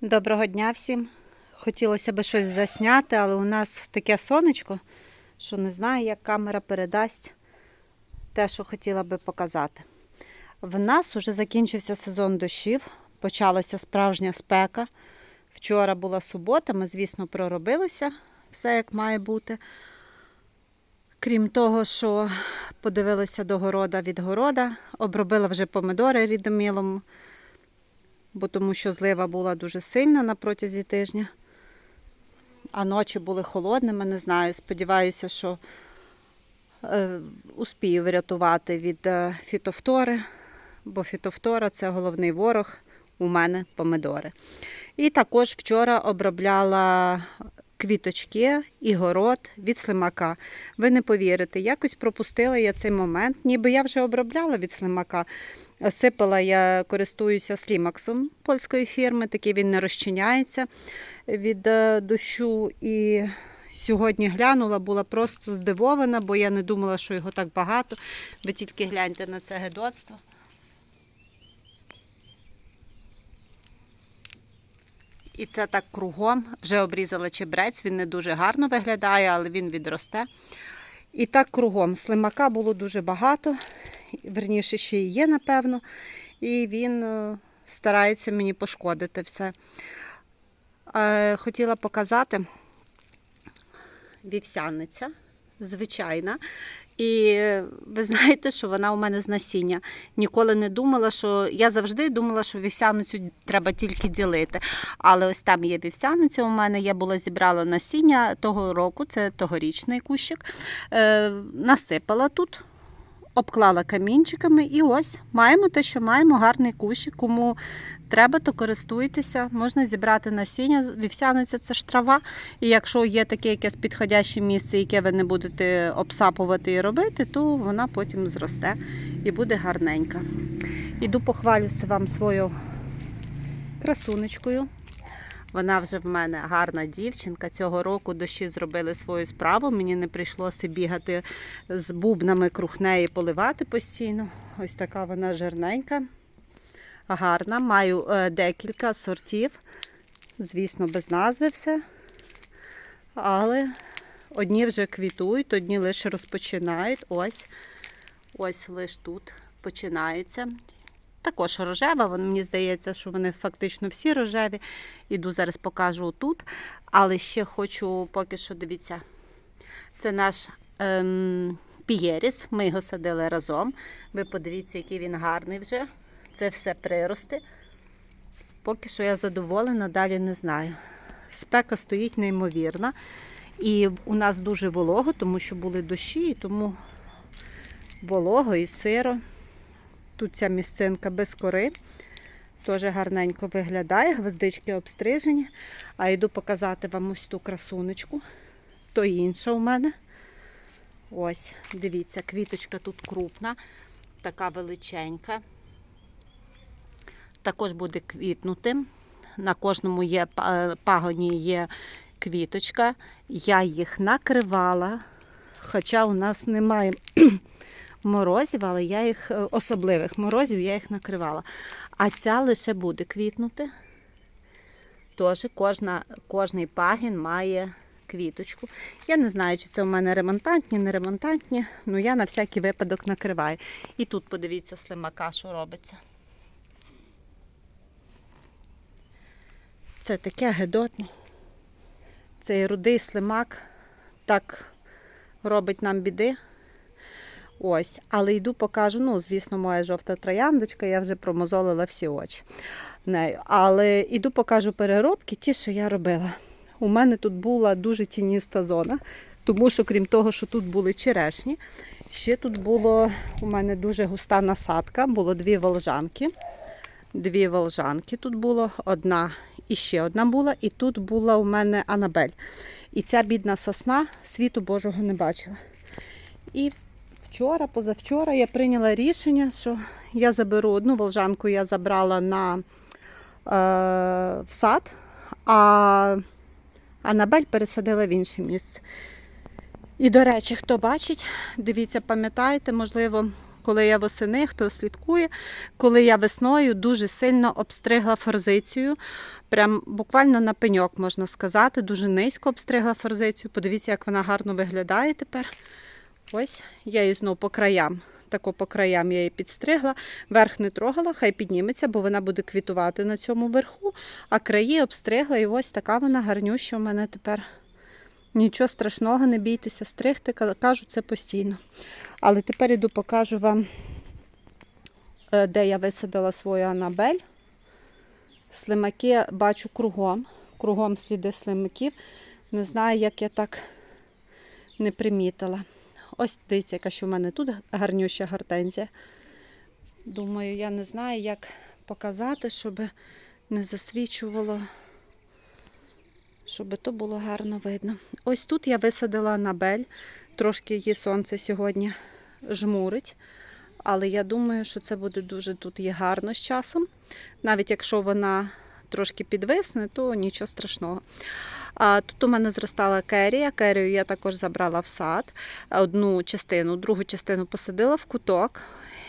Доброго дня всім. Хотілося б щось засняти, але у нас таке сонечко, що не знаю, як камера передасть те, що хотіла би показати. В нас вже закінчився сезон дощів, почалася справжня спека. Вчора була субота, ми, звісно, проробилися все як має бути. Крім того, що подивилися до города від города, обробила вже помидори рідомілом, бо тому що злива була дуже сильна на протязі тижня. А ночі були холодними, не знаю. Сподіваюся, що е, успію врятувати від е, фітофтори, бо фітофтора це головний ворог у мене помидори. І також вчора обробляла квіточки і город від слимака. Ви не повірите, якось пропустила я цей момент, ніби я вже обробляла від слимака. Сипала я користуюся слімаксом польської фірми, такий він не розчиняється від е, дощу. І сьогодні глянула, була просто здивована, бо я не думала, що його так багато. Ви тільки гляньте на це гедоцтво. І це так кругом. Вже обрізала чебрець, він не дуже гарно виглядає, але він відросте. І так кругом. Слимака було дуже багато, верніше ще і є, напевно. І він е, старається мені пошкодити все. Е, Хотіла показати вівсяниця, звичайна. І ви знаєте, що вона у мене з насіння. Ніколи не думала, що я завжди думала, що вівсяницю треба тільки ділити. Але ось там є вівсяниця у мене. Я була зібрала насіння того року, це тогорічний кущик. Е, насипала тут, обклала камінчиками, і ось маємо те, що маємо гарний кущик. Кому треба, то користуйтеся. Можна зібрати насіння. Вівсяниця це ж трава. І якщо є таке якесь підходяще місце, яке ви не будете обсапувати і робити, то вона потім зросте і буде гарненька. Іду похвалюся вам свою красунечкою. Вона вже в мене гарна дівчинка. Цього року дощі зробили свою справу. Мені не прийшлося бігати з бубнами круг неї поливати постійно. Ось така вона жирненька, гарна. Маю е, декілька сортів. Звісно, без назви все. Але одні вже квітують, одні лише розпочинають. Ось, ось лише тут починається. Також рожева, вон- мені здається, що вони фактично всі рожеві. Іду зараз покажу тут. Але ще хочу поки що дивіться. Це наш ем, пієріс. Ми його садили разом. Ви подивіться, який він гарний вже. Це все прирости. Поки що я задоволена, далі не знаю. Спека стоїть неймовірна. І у нас дуже волого, тому що були дощі, і тому волого і сиро. Тут ця місцинка без кори. Теж гарненько виглядає, гвоздички обстрижені. А йду показати вам ось ту красунечку. То інша у мене. Ось, дивіться, квіточка тут крупна, така величенька. Також буде квітнути. На кожному є пагоні є квіточка. Я їх накривала, хоча у нас немає морозів, але я їх е, особливих морозів я їх накривала. А ця лише буде квітнути. Тож кожна, кожний пагін має квіточку. Я не знаю, чи це у мене ремонтантні, не ремонтантні, але я на всякий випадок накриваю. І тут подивіться слимака, що робиться. Це таке гедотне. Цей рудий слимак так робить нам біди. Ось, але йду покажу. Ну, звісно, моя жовта трояндочка, я вже промозолила всі очі нею. Але йду покажу переробки, ті, що я робила. У мене тут була дуже тініста зона, тому що, крім того, що тут були черешні, ще тут було у мене дуже густа насадка, було дві волжанки. Дві волжанки тут було, одна і ще одна була, і тут була у мене Анабель. І ця бідна сосна світу Божого не бачила. І вчора, позавчора я прийняла рішення, що я заберу одну волжанку, я забрала на е, в сад, а Анабель пересадила в інше місце. І, до речі, хто бачить, дивіться, пам'ятаєте, можливо, коли я восени, хто слідкує, коли я весною дуже сильно обстригла форзицію. Прям буквально на пеньок, можна сказати, дуже низько обстригла форзицію. Подивіться, як вона гарно виглядає тепер. Ось я її знову по краям. Тако по краям я її підстригла, верх не трогала, хай підніметься, бо вона буде квітувати на цьому верху, а краї обстригла, і ось така вона гарнюща у мене тепер. Нічого страшного, не бійтеся стригти, кажу це постійно. Але тепер іду покажу вам, е, де я висадила свою Анабель. Слимаки бачу кругом, кругом сліди слимаків. Не знаю, як я так не примітила. Ось дивіться, яка що в мене тут гарнюща гортензія. Думаю, я не знаю, як показати, щоб не засвічувало, щоб то було гарно видно. Ось тут я висадила Анабель. Трошки її сонце сьогодні жмурить. Але я думаю, що це буде дуже тут є гарно з часом. Навіть якщо вона трошки підвисне, то нічого страшного. Тут у мене зростала керія. Керію я також забрала в сад. Одну частину, другу частину посадила в куток.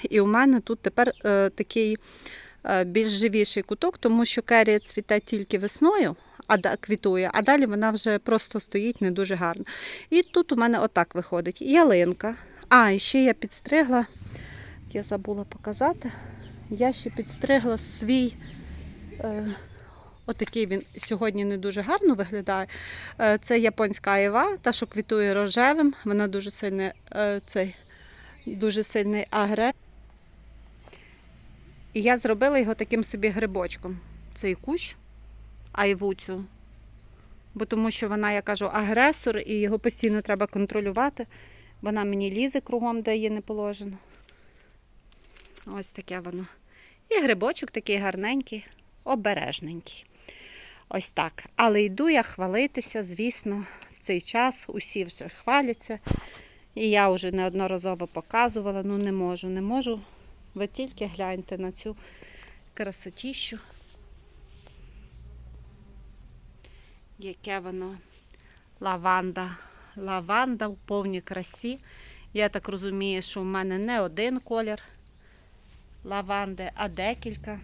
І у мене тут тепер е, такий е, більш живіший куток, тому що керія цвіте тільки весною, а квітує, а далі вона вже просто стоїть не дуже гарно. І тут у мене отак виходить ялинка. А, і ще я підстригла, я забула показати. Я ще підстригла свій. Е, Отакий він сьогодні не дуже гарно виглядає. Е, Це японська айва, та, що квітує рожевим. Вона дуже сильний, е, цей, дуже сильний агрес. І я зробила його таким собі грибочком. Цей кущ, айву цю. Бо тому що вона, я кажу, агресор, і його постійно треба контролювати. Вона мені лізе кругом, де її не положено. Ось таке воно. І грибочок такий гарненький, обережненький. Ось так. Але йду я хвалитися, звісно, в цей час усі вже хваляться. І я вже неодноразово показувала, ну не можу, не можу. Ви тільки гляньте на цю красотіщу. Яке воно лаванда. Лаванда в повній красі. Я так розумію, що в мене не один колір лаванди, а декілька.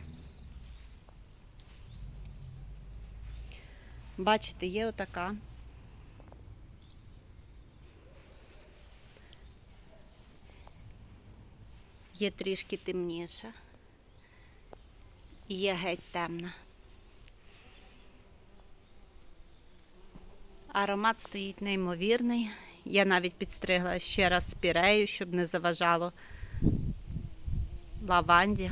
Бачите, є отака. Є трішки темніша. І Є геть темна. Аромат стоїть неймовірний. Я навіть підстригла ще раз спірею, щоб не заважало лаванді,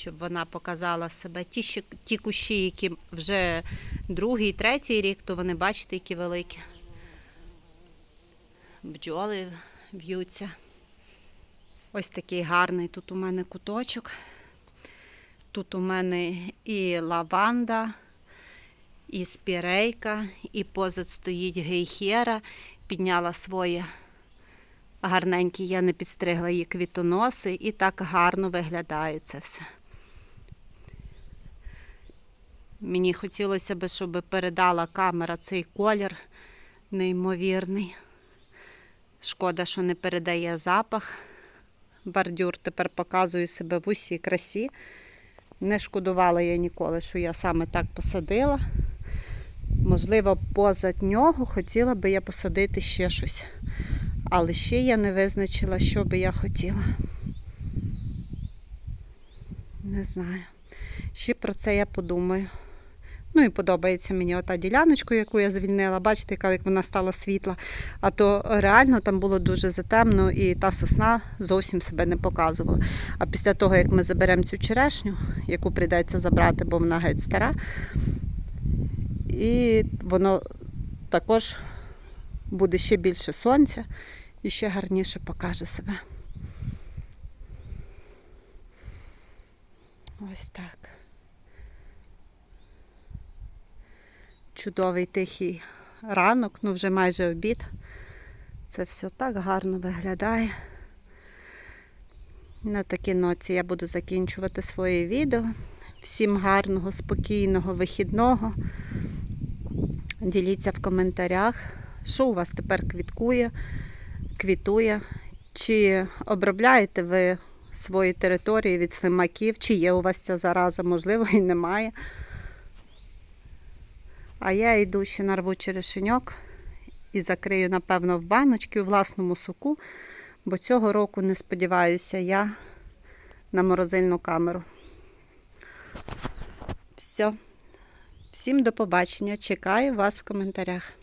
щоб вона показала себе. Ті, ті кущі, які вже другий, третій рік, то вони бачите, які великі. Бджоли б'ються. Ось такий гарний тут у мене куточок. Тут у мене і лаванда, і спірейка, і позад стоїть гейхера, підняла своє гарненькі, я не підстригла її квітоноси, і так гарно виглядає це все. Мені хотілося б, щоб передала камера цей колір неймовірний. Шкода, що не передає запах. Бордюр тепер показує себе в усій красі. Не шкодувала я ніколи, що я саме так посадила. Можливо, поза нього хотіла би я посадити ще щось. Але ще я не визначила, що би я хотіла. Не знаю. Ще про це я подумаю. Ну і подобається мені ота діляночка, яку я звільнила. Бачите, яка як вона стала світла. А то реально там було дуже затемно і та сосна зовсім себе не показувала. А після того, як ми заберемо цю черешню, яку прийдеться забрати, бо вона геть стара, і воно також буде ще більше сонця і ще гарніше покаже себе. Ось так. Чудовий тихий ранок, ну вже майже обід. Це все так гарно виглядає. На такій ноці я буду закінчувати своє відео. Всім гарного, спокійного вихідного. Діліться в коментарях, що у вас тепер квіткує, квітує, Чи обробляєте ви свої території від слимаків, чи є у вас ця зараза, можливо, і немає. А я йду ще нарву черешеньок і закрию, напевно, в баночки у власному суку, бо цього року не сподіваюся я на морозильну камеру. Все. Всім до побачення. Чекаю вас в коментарях.